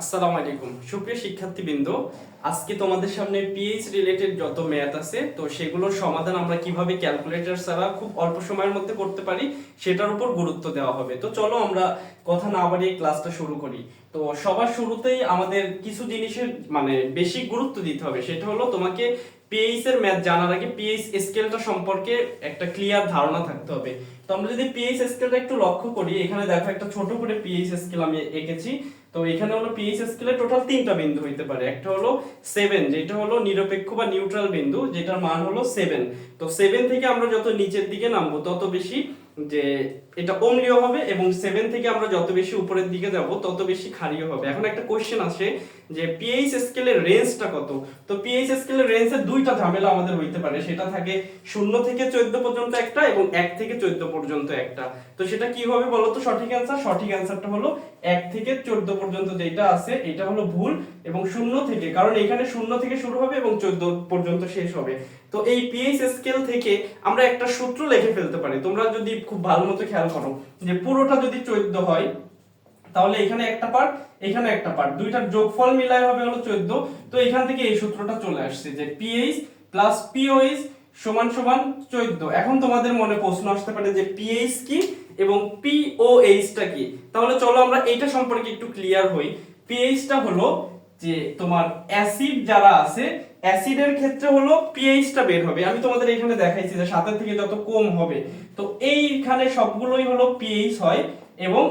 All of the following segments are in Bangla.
আসসালামু আলাইকুম। সুপ্রিয় শিক্ষার্থীবৃন্দ, আজকে তোমাদের সামনে পিএইচ রিলেটেড যত ম্যাথ আছে, তো সেগুলোর সমাধান আমরা কীভাবে ক্যালকুলেটর ছাড়া খুব অল্প সময়ের মধ্যে করতে পারি, সেটার উপর গুরুত্ব দেওয়া হবে। তো চলো আমরা কথা না বাড়িয়ে ক্লাসটা শুরু করি। তো সবার শুরুতেই আমাদের কিছু জিনিসের মানে বেশি গুরুত্ব দিতে হবে, সেটা হলো তোমাকে পিএইচ এর ম্যাথ জানার আগে পিএইচ স্কেলটা সম্পর্কে একটা ক্লিয়ার ধারণা থাকতে হবে। তো আমরা যদি পিএইচ স্কেলটা একটু লক্ষ্য করি, এখানে দেখো একটা ছোট করে পিএইচ স্কেল আমি এঁকেছি। তো এখানে হলো পিএইচ স্কেলে টোটাল তিনটা বিন্দু হইতে পারে। একটা হলো সেভেন যেটা হলো নিরপেক্ষ বা নিউট্রাল বিন্দু, যেটার মান হলো সেভেন তো সেভেন থেকে আমরা যত নিচের দিকে নামবো, তত বেশি যে এটা অম্লীয় হবে এবং সেভেন থেকে আমরা যত বেশি উপরের দিকে যাব, তত বেশি ক্ষারীয় হবে। এখন একটা কোশ্চেন আসে যে পিএইচ স্কেলের রেঞ্জটা কত? তো পিএইচ স্কেলের রেঞ্জের দুইটা ঝামেলা আমাদের হইতে পারে। সেটা থাকে শূন্য থেকে চোদ্দ পর্যন্ত একটা এবং এক থেকে চোদ্দ পর্যন্ত একটা। তো সেটা কি হবে বলো তো সঠিক অ্যান্সার সঠিক অ্যান্সারটা হলো এক থেকে চোদ্দ পর্যন্ত যেটা আছে, এটা হলো ভুল এবং শূন্য থেকে। কারণ এখানে শূন্য থেকে শুরু হবে এবং চোদ্দ পর্যন্ত শেষ হবে। তো এই পিএইচ স্কেল থেকে আমরা একটা সূত্র লিখে ফেলতে পারি। তোমরা যদি খুব ভালো মতো খেয়াল করো যে পুরোটা যদি চোদ্দ হয়, তাহলে এখানে একটা পার্ট এখানে একটা পার্ট দুইটার যোগফল মিলায় হবে হলো 14 তো এখান থেকে এই সূত্রটা চলে আসছে যে পিএইচ প্লাস পিওএইচ সমান সমান 14 এখন তোমাদের মনে প্রশ্ন আসতে পারে যে পিএইচ কি এবং পিওএইচটা কি? তাহলে চলো আমরা এইটা সম্পর্কে একটু ক্লিয়ার হই। পিএইচটা হলো যে তোমার অ্যাসিড যারা আছে অ্যাসিডের ক্ষেত্রে হলো পিএইচটা বের হবে। আমি তোমাদের এখানে দেখাইছি যে সাতের থেকে যত কম হবে, তো এইখানে সবগুলোই হলো পিএইচ হয় এবং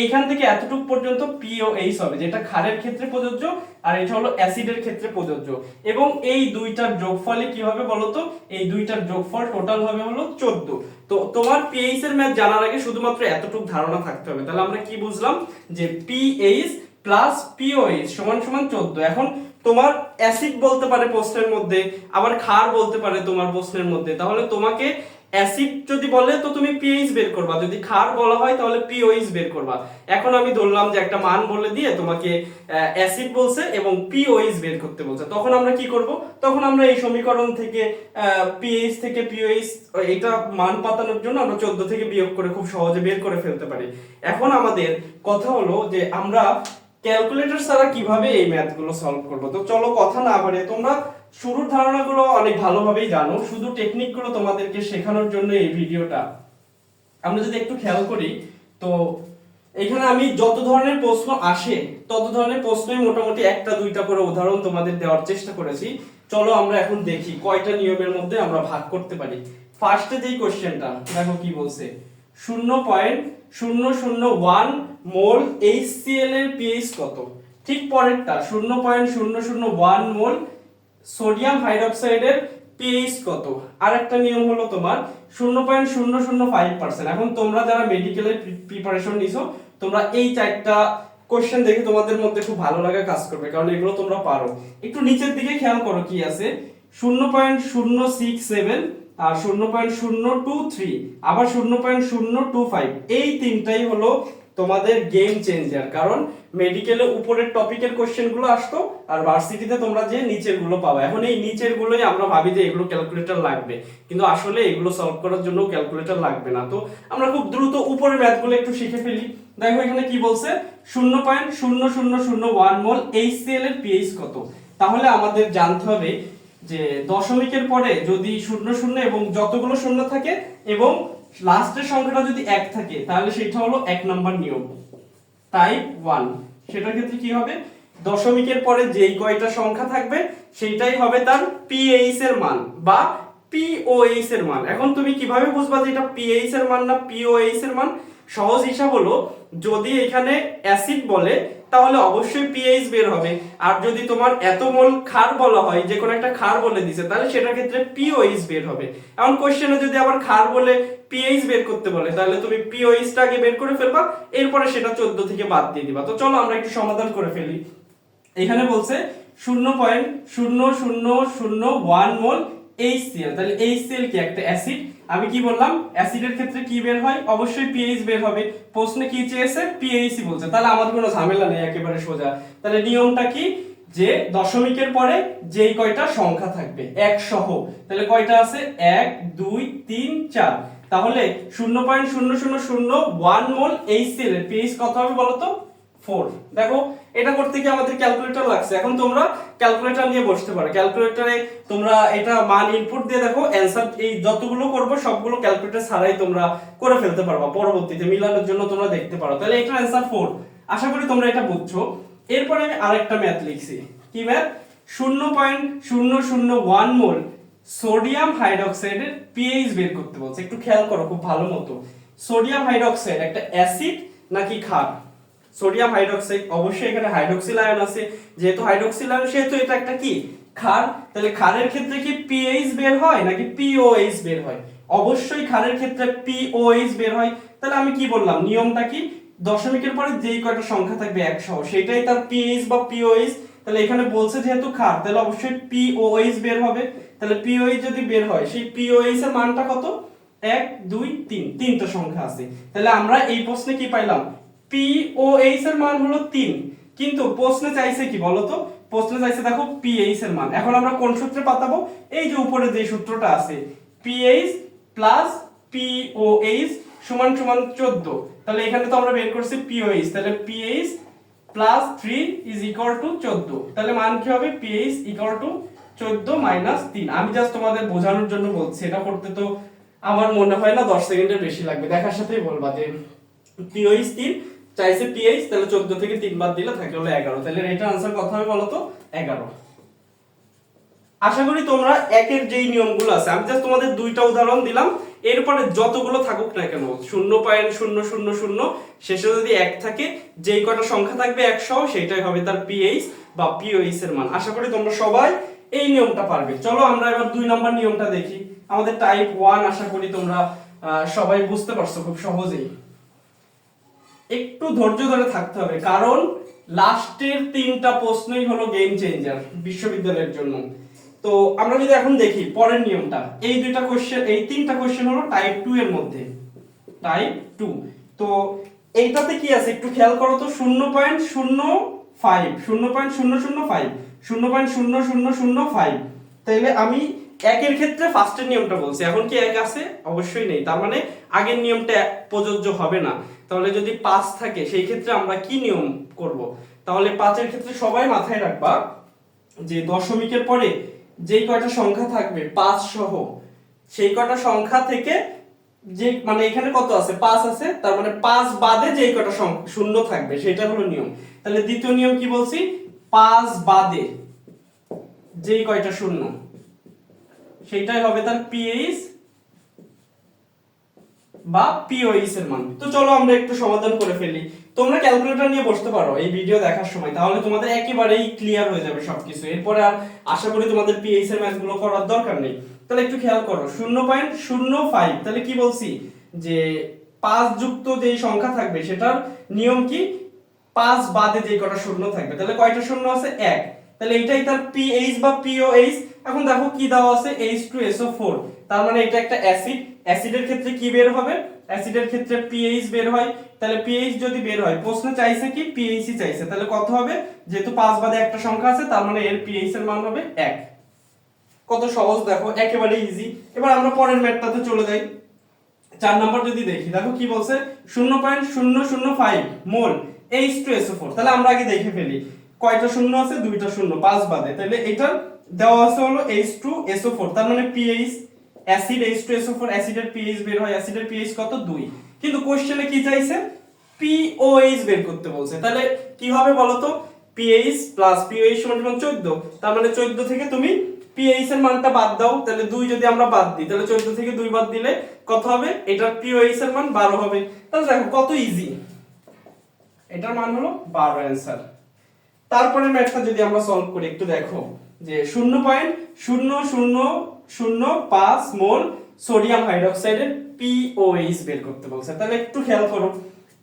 এইখান থেকে এতটুকু পর্যন্ত পিওএইচ হবে, যেটা ক্ষারের ক্ষেত্রে প্রযোজ্য আর এটা হলো অ্যাসিডের ক্ষেত্রে প্রযোজ্য। এবং এই দুইটার যোগফলে কি হবে বলতো? এই দুইটার যোগফল টোটাল হবে হলো 14 তো তোমার পিএইচ এর ম্যাথ জানার আগে শুধুমাত্র এতটুকু ধারণা থাকতে হবে। তাহলে আমরা কি বুঝলাম? যে পিএইচ প্লাস পিওএইচ সমান সমান 14 এখন তোমার অ্যাসিড বলতে পারে প্রশ্নের মধ্যে, আবার ক্ষার বলতে পারে তোমার প্রশ্নের মধ্যে। তাহলে তোমাকে অ্যাসিড যদি বলে, তো তুমি পিএইচ বের করবা। যদি ক্ষার বলা হয়, তাহলে পিওএইচ বের করবা। এখন আমি ধরলাম যে একটা মান বলে দিয়ে তোমাকে অ্যাসিড বলছে এবং পিওএইচ বের করতে বলছে। তখন আমরা কি করব? তখন আমরা এই সমীকরণ থেকে পিএইচ থেকে পিওএইচ এটা মান পাতানোর জন্য আমরা 14 থেকে বিয়োগ করে খুব সহজে বের করে ফেলতে পারি। এখন আমাদের কথা হলো যে আমরা ক্যালকুলেটর ছাড়া কীভাবে এই ম্যাথগুলো সলভ করব? তো চলো কথা না বাড়ে তোমরা শুরুর ধারণাগুলো অনেক ভালোভাবেই জানো। শুধু টেকনিকগুলো তোমাদেরকে শেখানোর জন্য এই ভিডিওটা। আমরা যদি একটু খেয়াল করি, তো এখানে আমি যত ধরনের প্রশ্ন আসে, তত ধরনের প্রশ্নই মোটামুটি একটা, দুইটা করে উদাহরণ তোমাদের দেওয়ার চেষ্টা করেছি। চলো আমরা এখন দেখি কয়টা নিয়মের মধ্যে আমরা ভাগ করতে পারি। ফার্স্টে যেই কোশ্চেনটা দেখো কি বলছে? শূন্য পয়েন্ট শূন্য শূন্য ওয়ান মোল এইচসিএল এর পিএইচ কত? ঠিক পরেরটা, শূন্য পয়েন্ট শূন্য শূন্য ওয়ান মোল সোডিয়াম হাইড্রোক্সাইডের পিএইচ কত? আর একটা নিয়ম হলো তোমার শূন্য পয়েন্ট শূন্য শূন্য ফাইভ পার্সেন্ট। এখন তোমরা যারা মেডিকেলের প্রিপারেশন নিছো, তোমরা এই চারটা কোশ্চেন দেখে তোমাদের মধ্যে খুব ভালো লাগা কাজ করবে, কারণ এগুলো তোমরা পারো। একটু নিচের দিকে খেয়াল করো কি আছে। শূন্য পয়েন্ট শূন্য সিক্স সেভেন আর শূন্য পয়েন্ট শূন্য টু থ্রি, আবার শূন্য পয়েন্ট শূন্য টু ফাইভ, এই তিনটাই হলো তোমাদের গেম চেঞ্জার কারণ মেডিকেলে উপরের টপিকের কোশ্চেনগুলো আসতো, আর ভার্সিটিতে তোমরা যে নিচেরগুলো পাবা। এখন এই নিচের গুলোই আমরা ভাবি যে এগুলো ক্যালকুলেটর লাগবে, কিন্তু আসলে এগুলো সলভ করার জন্য ক্যালকুলেটর লাগবে না। তো আমরা খুব দ্রুত উপরের ম্যাথগুলো একটু শিখে ফেলি। দেখো এখানে কি বলছে? শূন্য পয়েন্ট শূন্য শূন্য শূন্য ওয়ান মোল এইচসিএল এর পিএইচ কত? তাহলে আমাদের জানতে হবে যে দশমিকের পরে যদি শূন্য শূন্য এবং যতগুলো শূন্য থাকে এবং লাস্টের সংখ্যাটা যদি এক থাকে, তাহলে সেটা হলো এক নম্বর নিয়ম। টাইপ ওয়ান সেটার ক্ষেত্রে কি হবে? দশমিকের পরে যেই কয়টা সংখ্যা থাকবে, সেইটাই হবে তার পিএইচ এর মান বা পিওএইচ এর মান। এখন তুমি কীভাবে বুঝবা যে এটা পিএইচ এর মান না পিওএইচ এর মান? সহজ হিসাব হলো, যদি এখানে অ্যাসিড বলে, তাহলে অবশ্যই পিএইচ বের হবে। আর যদি তোমার এত মোল ক্ষার বলা হয়, যে কোনো একটা ক্ষার বলে দিছে, তাহলে সেটার ক্ষেত্রে পিওএইচ বের হবে। এমন কোশ্চেনে যদি আবার ক্ষার বলে পিএইচ বের করতে বলে, তাহলে তুমি পিওএইচটা আগে বের করে ফেলবা, এরপরে সেটা 14 থেকে বাদ দিয়ে দিবা। তো চলো আমরা একটু সমাধান করে ফেলি। এখানে বলছে শূন্য পয়েন্ট শূন্য শূন্য শূন্য ওয়ান মোল এইচসিএল তাহলে এইচসিএল কি? একটা অ্যাসিড আমি কি বললাম? অ্যাসিডের ক্ষেত্রে কি বের হয়? অবশ্যই পিএইচ বের হবে। প্রশ্নে কি চেয়েছে? পিএইচই বলছে। তাহলে আমার কোনো ঝামেলা নেই, একেবারে সোজা। তাহলে নিয়মটা কি? যে দশমিকের পরে যেই কয়টা সংখ্যা থাকবে, এক সহ। তাহলে কয়টা আছে? এক, দুই, তিন, চার। তাহলে শূন্য পয়েন্ট শূন্য শূন্য শূন্য ওয়ান মোল এইচসিএল এর পিএইচ কত হবে বলতো? ফোর দেখো, এটা করতে কি আমাদের ক্যালকুলেটর লাগছে। এখন তোমরা ক্যালকুলেটর নিয়ে বসতে পারো। ক্যালকুলেটরে তোমরা এটা মান ইনপুট দিয়ে দেখো অ্যান্সার এই যতগুলো করব, সবগুলো ক্যালকুলেটর ছাড়াই তোমরা করে ফেলতে পারবা পরবর্তীতে, মিলানোর জন্য তোমরা দেখতে পারো। তাহলে এটার অ্যান্সার ফোর আশা করি তোমরা এটা বুঝছ। এরপরে আমি আরেকটা ম্যাথ লিখছি। কি ম্যাথ শূন্য পয়েন্ট শূন্য শূন্য ওয়ান মোল সোডিয়াম হাইড্রক্সাইডের পিএইচ বের করতে বলছে। একটু খেয়াল করো, খুব ভালো মতো। সোডিয়াম হাইড্রক্সাইড একটা অ্যাসিড নাকি ক্ষার? সোডিয়াম হাইড্রক্সাইড, অবশ্যই এখানে হাইড্রক্সিল আয়ন আছে। যেহেতু হাইড্রক্সিল আয়ন সেহেতু এটা একটা কি? ক্ষার। তাহলে ক্ষারের ক্ষেত্রে কি পিএইচ বের হয় নাকি পিওএইচ বের হয়? অবশ্যই ক্ষারের ক্ষেত্রে পিওএইচ বের হয়। তাহলে আমি কি বললাম? নিয়মটা কি? দশমিকের পরে যেই কয়টা সংখ্যা থাকবে একশো। সেটাই তার পিএইচ বা পিওএইচ তাহলে এখানে বলছে যেহেতু ক্ষার, তাহলে অবশ্যই পিওএইচ বের হবে। তাহলে পিওএইচ যদি বের হয়, সেই পিওএইচ এর মানটা কত? এক, দুই, তিন। তিনটা সংখ্যা আছে। তাহলে আমরা এই প্রশ্নে কি পাইলাম? পিওএইচ এর মান হলো তিন। কিন্তু প্রশ্নে চাইছে কি বলতো? প্রশ্নে চাইছে দেখো পিএইচ এর মান। এখন আমরা কোন সূত্রে পাতাবো? এই যে উপরে যে সূত্রটা আছে পিএইচ প্লাস পিওএইচ সমান সমান চোদ্দ। তাহলে এখানে তো আমরা বের করছি পিওএইচ তাহলে pH plus three is equal to চোদ্দ। তাহলে মান কি হবে? পিএইচ ইকুয়াল টু চোদ্দ মাইনাস তিন। আমি জাস্ট তোমাদের বোঝানোর জন্য বলছি। এটা করতে তো আমার মনে হয় না দশ সেকেন্ডের বেশি লাগবে। দেখার সাথেই বলবা যে পিওইচ তিন চাইছে পিএইচ তাহলে চোদ্দ থেকে তিন বাদ দিলে থাকে হলো এগারো। তাহলে এটা আনসার কত হবে বলো তো? এগারো। আশা করি তোমরা একের যেই নিয়মগুলো আছে, আমি জাস্ট তোমাদের দুইটা উদাহরণ দিলাম, এরপরে যতগুলো থাকুক না কেন, শূন্য পয়েন্ট, শূন্য শূন্য শূন্য, শেষে যদি এক থাকে, যেই কটা সংখ্যা থাকবে একশো সেটাই হবে তার পিএইচ বা পিওইচ এর মান। আশা করি তোমরা সবাই এই নিয়মটা পারবে। চলো আমরা এবার দুই নম্বর নিয়মটা দেখি। আমাদের টাইপ ওয়ান আশা করি তোমরা সবাই বুঝতে পারছ খুব সহজেই। একটু ধৈর্য ধরে থাকতে হবে, কারণ লাস্টের তিনটা প্রশ্নই হলো গেম চেঞ্জার বিশ্ববিদ্যালয়ের জন্য। তো আমরা যদি এখন দেখি পরের নিয়মটা, এই দুইটা কোশ্চেন এই তিনটা কোশ্চেন হলো টাইপ টু এর মধ্যে। টাইপ টু তো এইটাতে কি আছে একটু খেয়াল করো তো, শূন্য পয়েন্ট শূন্য ফাইভ শূন্য পয়েন্ট শূন্য শূন্য ফাইভ শূন্য পয়েন্ট শূন্য শূন্য শূন্য ফাইভ তাইলে আমি একের ক্ষেত্রে ফার্স্টের নিয়মটা বলছি, এখন কি এক আছে? অবশ্যই নেই, তার মানে আগের নিয়মটা প্রযোজ্য হবে না। তাহলে যদি পাঁচ থাকে, সেই ক্ষেত্রে আমরা কি নিয়ম করব? তাহলে পাঁচের ক্ষেত্রে সবাই মাথায় রাখবা যে দশমিকের পরে যেই কয়টা সংখ্যা থাকবে, পাঁচ সহ, সেই কয়টা সংখ্যা থেকে যে মানে এখানে কত আছে? পাঁচ আছে, তার মানে পাঁচ বাদে কয়টা সংখ্যা শূন্য থাকবে, সেটা হলো নিয়ম। তাহলে দ্বিতীয় নিয়ম কি বলছি? পাঁচ বাদে যেই কয়টা শূন্য সেটাই হবে তার পিএইচ বা পিওইস এর মান। তো চলো আমরা একটু সমাধান করে ফেলি। তোমরা ক্যালকুলেটর নিয়ে বসতে পারো এই ভিডিও দেখার সময়। তাহলে তোমাদের একেবারেই ক্লিয়ার হয়ে যাবে সবকিছু। এরপরে আর আশা করি তোমাদের পিএইচ এর ম্যাথগুলো করার দরকার নেই। তাহলে একটু খেয়াল করো, শূন্য পয়েন্ট শূন্য ফাইভ তাহলে কি বলছি? যে পাঁচ যুক্ত যেই সংখ্যা থাকবে, সেটার নিয়ম কি? পাঁচ বাদে যে কটা শূন্য থাকবে। তাহলে কয়টা শূন্য আছে? এক। তাহলে এটাই তার পিএইচ বা পিওএইচ এখন দেখো কি দেওয়া আছে? H2SO4 তার মানে এটা একটা অ্যাসিড অ্যাসিডের ক্ষেত্রে কি বের হবে? অ্যাসিডের ক্ষেত্রে পিএইচ বের হয়। তাহলে পিএইচ যদি বের হয়, প্রশ্ন চাইছে কি? পিএইচই চাইছে। তাহলে কত হবে? যেহেতু পাঁচ বাদে একটা সংখ্যা আছে, তার মানে এর পিএইচ এর মান হবে এক। কত সহজ, দেখো, একেবারে ইজি এবার আমরা পরের ম্যাটটাতে চলে যাই। চার নাম্বার যদি দেখি, দেখো কি বলছে? শূন্য পয়েন্ট শূন্য শূন্য five mole H two SO four তাহলে আমরা আগে দেখে ফেলি। কয়টা শূন্য আছে? দুইটা শূন্য, পাঁচ বাদে। তাহলে এটার দেওয়া আছে হলো এইচ টু এসও ফোর তার মানে pH acid H two SO four অ্যাসিডের পিএইচ বের হয়, অ্যাসিডের পিএইচ কত? দুই। কিন্তু কোশ্চেনে কি চাইছে? পিওএইচ বের করতে বলছে। তাহলে কি হবে বলতো? পিএইচ প্লাস পিওএইচ সমান সমান চোদ্দ। তার মানে চোদ্দ থেকে তুমি পিএইচ এর মানটা বাদ দাও। তাহলে দুই যদি আমরা বাদ দিই, তাহলে চোদ্দ থেকে দুই বাদ দিলে কত হবে? এটার পিওএইচ এর মান বারো হবে। তাহলে দেখো, কত ইজি এটার মান হলো বারো অ্যান্সার তারপরে ম্যাথটা যদি আমরা সলভ করি, একটু দেখো। যে শূন্য পয়েন্ট শূন্য শূন্য শূন্য, পাঁচ মোল সোডিয়াম হাইড্রোক্সাইডের পিওএইচ বের করতে বলছে তাহলে একটু খেয়াল করো,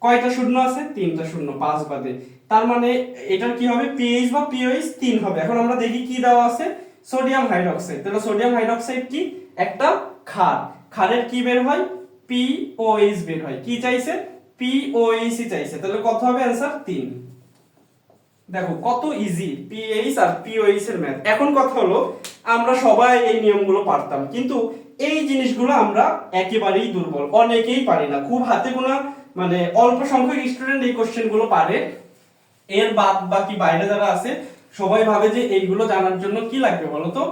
কয়টা শূন্য আছে? তিনটা শূন্য, পাঁচ বাদে। তার মানে এটার কি হবে? পিএইচ বা পিওএইচ তিন হবে। এখন আমরা দেখি কি দেওয়া আছে? Sodium hydroxide. তাহলে সোডিয়াম হাইড্রোক্সাইড কি? একটা ক্ষার। ক্ষারের কি বের হয়? পিওএইচ বের হয়। কি চাইছে? পিওএইচ চাইছে। তাহলে কত হবে অ্যান্সার? তিন। দেখো, কত ইজি পিএইচ আর পিওএইচ এর ম্যাথ এখন কথা হলো আমরা সবাই এই নিয়মগুলো পারতাম। কিন্তু এই জিনিসগুলো আমরা একেবারেই দুর্বল। অনেকেই পারি না। খুব হাতে গোনা মানে অল্প সংখ্যক স্টুডেন্ট এই কোশ্চেনগুলো পারে। এর বাদ বাকি বাইরে যারা আছে, সবাই ভাবে যে এইগুলো জানার জন্য কি লাগবে বলো তো?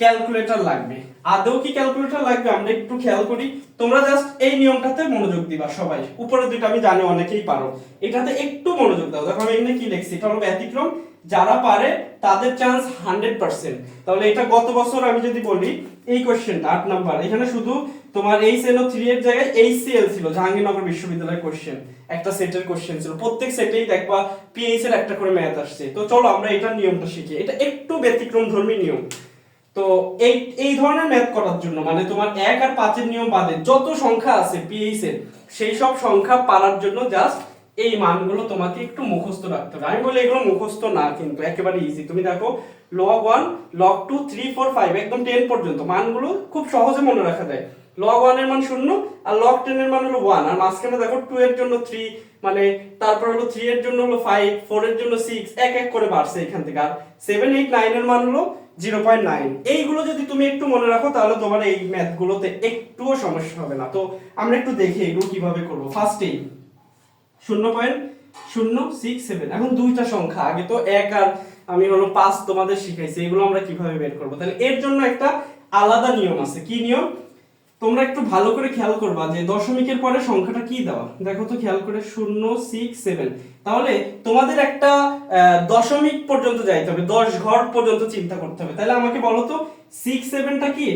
ক্যালকুলেটর লাগবে। আদৌ কি ক্যালকুলেটর লাগবে? আমরা একটু খেয়াল করি। তোমরা জাস্ট এই নিয়মটাতে মনোযোগ দিবা সবাই। উপরে দুটো আমি জানি অনেকেই পারো। এটাতে একটু মনোযোগ দাও। দেখো আমি এখানে কি লিখছি? এটা হলো ব্যতিক্রম। যারা পারে, তাদের চান্স হান্ড্রেড পার্সেন্ট তাহলে এটা গত বছর আমি যদি বলি, এই কোশ্চেনটা আট নাম্বার, এখানে শুধু তোমার এই সেল ও থ্রি এর জায়গায় এইচসিএল ছিল, জাহাঙ্গীরনগর বিশ্ববিদ্যালয়ের কোশ্চেন একটা সেটের কোশ্চেন ছিল। প্রত্যেক সেটেই দেখবা পিএইচ এর একটা করে ম্যাথ আসছে। তো চলো আমরা এটার নিয়মটা শিখি। এটা একটু ব্যতিক্রম ধর্মী নিয়ম। তো এই এই ধরনের ম্যাথ করার জন্য মানে তোমার এক আর পাঁচের নিয়ম বাদে যত সংখ্যা আছে পিএইচ এর, সেই সব সংখ্যা পারার জন্য জাস্ট এই মানগুলো তোমাকে একটু মুখস্থ রাখতে হবে। আমি বলি এগুলো মুখস্থ না কিন্তু, একেবারে ইজি তুমি দেখো log one log two three four five একদম টেন পর্যন্ত। মানগুলো খুব সহজে মনে রাখা যায়। লগ ওয়ানের মান শূন্য আর লগ টেন এর মান হলো ওয়ান আর মাঝখানে দেখো টু এর জন্য থ্রি মানে তারপর হলো থ্রি এর জন্য হলো ফাইভ ফোর এর জন্য সিক্স এক এক করে বাড়ছে এখান থেকে। আর সেভেন এইট নাইন এর মান হলো জিরো পয়েন্ট নাইন এইগুলো যদি তুমি একটু মনে রাখো, তাহলে তোমার এই ম্যাথ গুলোতে একটুও সমস্যা হবে না। তো আমরা একটু দেখি এগুলো কীভাবে করব। ফার্স্টেই শূন্য পয়েন্ট শূন্য সিক্স সেভেন এখন দুইটা সংখ্যা, আগে তো এক আর আমি হলো পাঁচ তোমাদের শিখাইছি, এগুলো আমরা কীভাবে বের করব? তাহলে এর জন্য একটা আলাদা নিয়ম আছে। কি নিয়ম? তোমরা একটু ভালো করে খেয়াল করবা যে দশমিকের পরে সংখ্যাটা কি দেওয়া? দেখো তো খেয়াল করে, শূন্য সিক্স সেভেন তাহলে তোমাদের একটা দশমিক পর্যন্ত যাইতে হবে, দশ ঘর পর্যন্ত চিন্তা করতে হবে। তাহলে আমাকে বলো তো সিক্স সেভেনটা কি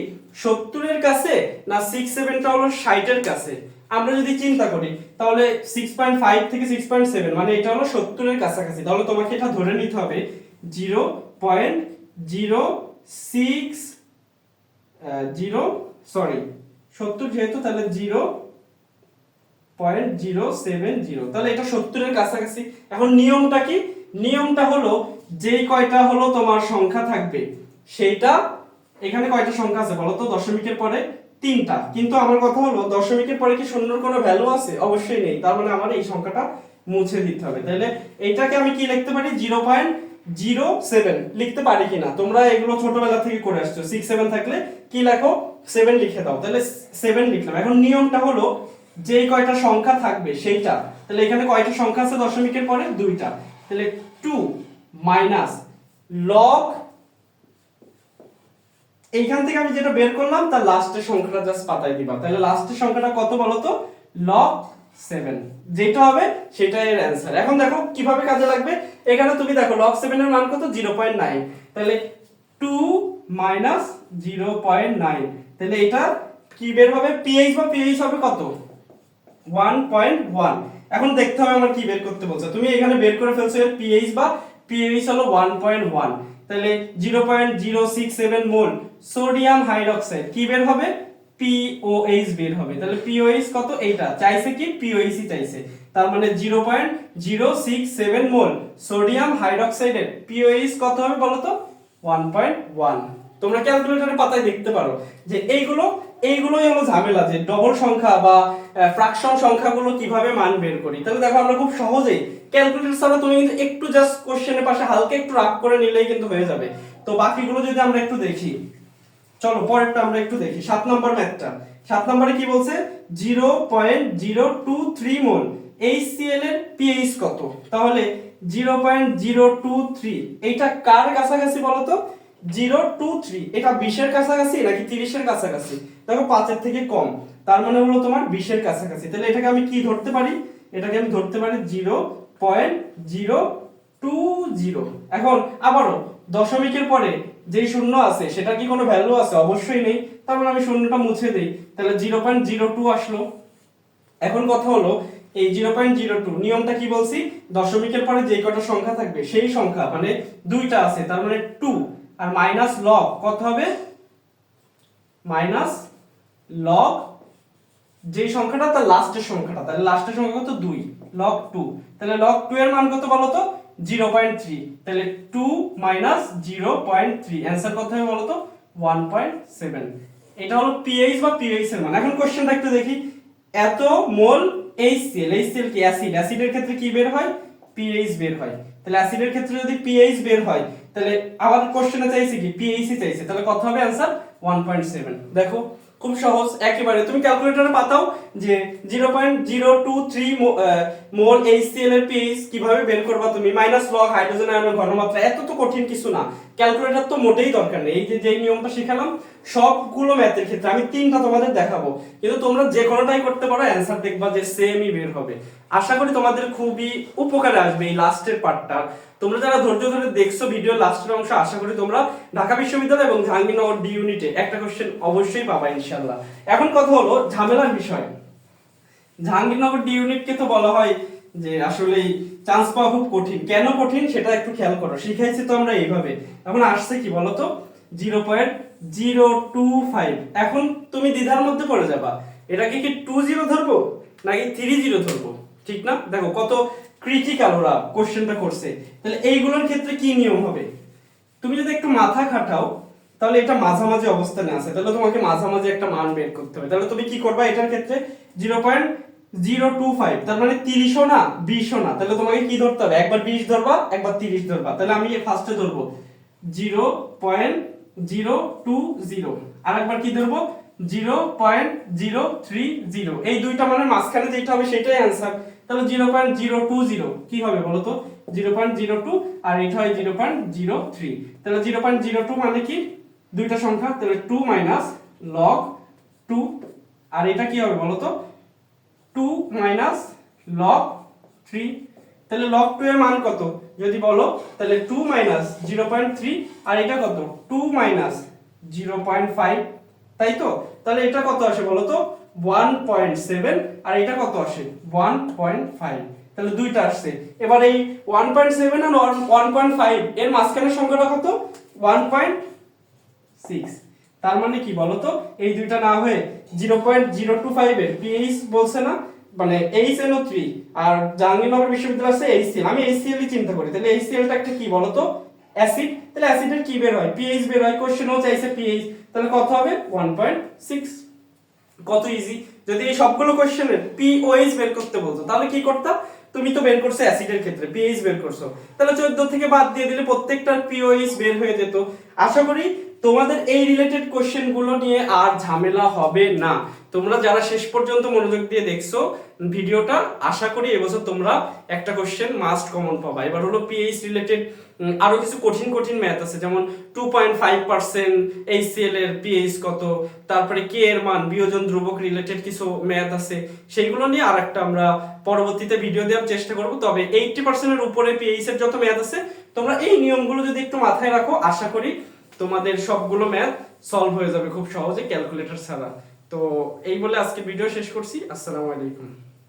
সত্তরের কাছে না সিক্স সেভেনটা হলো ষাটের কাছে? আমরা যদি চিন্তা করি, তাহলে সিক্স পয়েন্ট ফাইভ থেকে সিক্স পয়েন্ট সেভেন মানে এটা হলো সত্তরের কাছাকাছি। তাহলে তোমাকে এটা ধরে নিতে হবে zero point zero six zero sorry সত্তর যেহেতু, তাহলে zero point zero seven zero তাহলে এটা সত্তরের কাছাকাছি। এখন নিয়মটা কি? নিয়মটা হলো, যেই কয়টা হলো তোমার সংখ্যা থাকবে, সেইটা, এখানে কয়টা সংখ্যা আছে বলো তো? দশমিকের পরে তিনটা। কিন্তু আমার কথা হলো, দশমিকের পরে কি শূন্যর কোনো ভ্যালু আছে? অবশ্যই নেই। তার মানে আমার এই সংখ্যাটা মুছে দিতে হবে। তাহলে এটাকে আমি কি লিখতে পারি? Zero point zero seven. লিখতে পারি কিনা? তোমরা এগুলো ছোটবেলা থেকে করে আসছো। সিক্স সেভেন থাকলে কি লেখো? সেভেন লিখে দাও। তাহলে সেভেন লিখলাম। এখন নিয়মটা হলো, যেই কয়টা সংখ্যা থাকবে সেইটা। তাহলে এখানে কয়টা সংখ্যা আছে দশমিকের পরে? দুইটা। তাহলে টু মাইনাস লগ এইখান থেকে আমি যেটা বের করলাম, তার লাস্টের সংখ্যাটা জাস্ট পাতায় দিবা। তাহলে লাস্টের সংখ্যাটা কত বলো তো? লগ সেভেন যেটা হবে সেটাই এর অ্যান্সার এখন দেখো কীভাবে কাজে লাগবে। এখানে তুমি দেখো লগ সেভেন এর মান কত? জিরো পয়েন্ট নাইন তাহলে two minus zero point nine তাহলে এটা কি বের হবে? পিএইচ বা পিএইচ হবে কত? ওয়ান পয়েন্ট ওয়ান এখন দেখতে হবে আমার কি বের করতে বলছে। তুমি এখানে বের করে ফেলছো এর পিএইচ বা পিএইচ হলো ওয়ান পয়েন্ট ওয়ান তাহলে zero point zero six seven mole. Sodium hydroxide. কি বের হবে? পিওএইচ বের হবে। তাহলে পিওএইচ কত? এইটা। চাইছে কি? পিওএইচই চাইছে। তার মানে zero point zero six seven mole sodium হাইড্রক্সাইডের pOH কত হবে বলো তো? ওয়ান পয়েন্ট ওয়ান তোমরা ক্যালকুলেটরের পাতায় দেখতে পারো যে এইগুলো, এইগুলোই হলো ঝামেলা যে ডবল সংখ্যা বা ফ্রাকশন সংখ্যাগুলো কীভাবে মান বের করি। তাহলে দেখো আমরা খুব সহজেই ক্যালকুলেটর ছাড়া তুমি কিন্তু একটু জাস্ট কোশ্চেনের পাশে হালকা একটু রাগ করে নিলেই কিন্তু হয়ে যাবে। তো বাকিগুলো যদি আমরা একটু দেখি চলো, পরেরটা আমরা একটু দেখি। সাত নম্বর ম্যাথটা। সাত নম্বরে কি বলছে? Zero point zero two three mole. HCl এর পিএইচ কত? তাহলে zero point zero two three. এইটা কার কাছাকাছি বলতো জিরো টু থ্রি। এটা বিশের কাছাকাছি নাকি তিরিশের কাছাকাছি? দেখো, পাঁচের থেকে কম। তার মানে হলো তোমার বিশের কাছাকাছি। তাহলে এটাকে আমি কি ধরতে পারি? এটাকে আমি ধরতে পারি zero point zero two zero. এখন আবারও দশমিকের পরে যেই শূন্য আছে, সেটা কি কোনো ভ্যালু আছে? অবশ্যই নেই। তার মানে আমি শূন্যটা মুছে দেই। তাহলে জিরো পয়েন্ট জিরো টু আসলো। এখন কথা হলো, এই জিরো পয়েন্ট জিরো টু নিয়মটা কি বলছি? দশমিকের পরে যে কটা সংখ্যা থাকবে, সেই সংখ্যা মানে দুইটা আছে, তার মানে টু আর মাইনাস লগ কত হবে? মাইনাস লগ যে সংখ্যাটা, তার লাস্টের সংখ্যাটা। তাহলে লাস্টের সংখ্যা কত? দুই। লগ টু তাহলে লগ টু এর মান কত বলো তো জিরো পয়েন্ট থ্রি, তাহলে two minus zero point three. Answer কত হবে বলো তো ওয়ান পয়েন্ট সেভেন। এটা হলো পিএইচ বা পিএইচ এর মান। এখন কোশ্চেনটা একটু দেখি। এত মোল এইচসিএল এইচসিএল কি অ্যাসিড অ্যাসিডের ক্ষেত্রে কি বের হয়? পিএইচ বের হয়। তাহলে অ্যাসিডের ক্ষেত্রে যদি পিএইচ বের হয়, তাহলে আবার কোশ্চেনে চাইছে কি? পিএইচ চাইছে। তাহলে কত হবে অ্যান্সার 1.7 দেখো খুব সহজ, একেবারে। তুমি ক্যালকুলেটরে পাতাও যে zero point zero two three mole HCl এর পিএইচ কীভাবে বের করবা তুমি? মাইনাস লগ হাইড্রোজেন আয়নের ঘনমাত্রা, এত তো কঠিন কিছু না। ক্যালকুলেটর তো মোটেই দরকার নেই। এই যে, যেই নিয়মটা শিখালাম সবগুলো ম্যাথের ক্ষেত্রে আমি তিনটা তোমাদের দেখাবো। কিন্তু তোমরা যে কোনোটাই করতে পারো অ্যান্সার দেখবা যে সেমই বের হবে। আশা করি তোমাদের খুবই উপকারে আসবে এই লাস্টের পার্টটা তোমরা যারা ধৈর্য ধরে দেখছ ভিডিও লাস্টের অংশ, আশা করি তোমরা ঢাকা বিশ্ববিদ্যালয় এবং জাহাঙ্গীরনগর ডি ইউনিটে একটা কোশ্চেন অবশ্যই পাবা ইনশাল্লাহ এখন কথা হলো ঝামেলার বিষয়। জাহাঙ্গীরনগর ডি ইউনিটকে তো বলা হয় যে আসলে চান্স পাওয়া খুব কঠিন। কেন কঠিন সেটা একটু খেয়াল করো, শিখাইছি তো আমরা এইভাবে। এখন আসছে কি বলতো? Zero point zero two five. এখন তুমি দ্বিধার মধ্যে পড়ে যাবা। এটাকে কি টু জিরো ধরবো? নাকি থ্রি জিরো ধরবো? ঠিক না? দেখো, কত ক্রিটিক্যাল ওরা কোশ্চেনটা করছে। তাহলে এইগুলোর ক্ষেত্রে কি নিয়ম হবে? তুমি যদি একটু মাথা খাটাও, তাহলে এটা মাঝামাঝি অবস্থানে আছে। তাহলে তোমাকে মাঝামাঝি একটা মান বের করতে হবে। তাহলে তুমি কি করবা এটার ক্ষেত্রে? Zero point zero two five. তার মানে তিরিশও না, বিশও না। তাহলে তোমাকে কি ধরতে হবে? একবার বিশ ধরবা, একবার তিরিশ ধরবা। তাহলে আমি ফার্স্টে ধরবো। Zero point zero two zero. আর একবার কি ধরবো? Zero point zero three zero. এই দুইটা মানের মাঝখানে যেটা হবে সেটাই অ্যান্সার তাহলে zero point zero two zero. কি হবে বলো তো? জিরো পয়েন্ট জিরো টু আর এটা হয় জিরো পয়েন্ট জিরো থ্রি। তাহলে জিরো পয়েন্ট জিরো টু মানে কি? দুইটা সংখ্যা, তাহলে টু মাইনাস লগ টু। আর এটা কি হবে বলো তো? Two minus log three. তাহলে লগ টু এর মান কত? যদি বলো, তাহলে two minus zero point three আর এটা কত? Two minus zero point five তাই তো? তাহলে এটা কত আসে বলো তো? ওয়ান পয়েন্ট সেভেন আর এটা কত আসে? ওয়ান পয়েন্ট ফাইভ তাহলে দুইটা আসছে। এবার এই ওয়ান পয়েন্ট সেভেন আর ওয়ান পয়েন্ট ফাইভ এর মাঝখানের সংখ্যাটা কত? ওয়ান পয়েন্ট সিক্স তার মানে কি বলতো এই দুইটা না হয়ে zero point zero two five এর পিএইচ বলছে না? মানে এইচ এন ও থ্রি আর জাহাঙ্গীরনগর বিশ্ববিদ্যালয় আছে এইচসিএল আমি এইচসিএল চিন্তা করি। তাহলে এইচসিএলটা একটা কি বলতো? অ্যাসিড তাহলে অ্যাসিডের কি বের হয়? পিএইচ বের হয়। কোশ্চেনও চাইছে পিএইচ তাহলে কত হবে? ওয়ান পয়েন্ট সিক্স কত ইজি যদি এই সবগুলো কোশ্চেনের পিওএইচ বের করতে বলতো, তাহলে কি করতাম তুমি তো বের করছ অ্যাসিডের ক্ষেত্রে পিএইচ বের করছ। তাহলে 14 থেকে বাদ দিয়ে দিলে প্রত্যেকটার পিওএইচ বের হয়ে যেত। আশা করি তোমাদের এই রিলেটেড কোশ্চেনগুলো নিয়ে আর ঝামেলা হবে না। তোমরা যারা শেষ পর্যন্ত মনোযোগ দিয়ে দেখছ ভিডিওটা, আশা করি এবছর তোমরা একটা কোশ্চেন মাস্ট কমন পাবা। এবার হলো পিএইচ রিলেটেড আরও কিছু কঠিন কঠিন ম্যাথ আছে, যেমন two point five percent HCl এর পিএইচ কত, তারপরে কে এর মান, বিয়োজন ধ্রুবক রিলেটেড কিছু ম্যাথ আছে, সেইগুলো নিয়ে আর একটা আমরা পরবর্তীতে ভিডিও দেওয়ার চেষ্টা করব। তবে এইটটি পার্সেন্টের উপরে পিএইচ এর যত ম্যাথ আছে তোমরা এই নিয়মগুলো যদি একটু মাথায় রাখো, আশা করি তোমাদের সবগুলো ম্যাথ সলভ হয়ে যাবে খুব সহজে ক্যালকুলেটর ছাড়া। তো এই বলে আজকে ভিডিও শেষ করছি। আসসালামু আলাইকুম।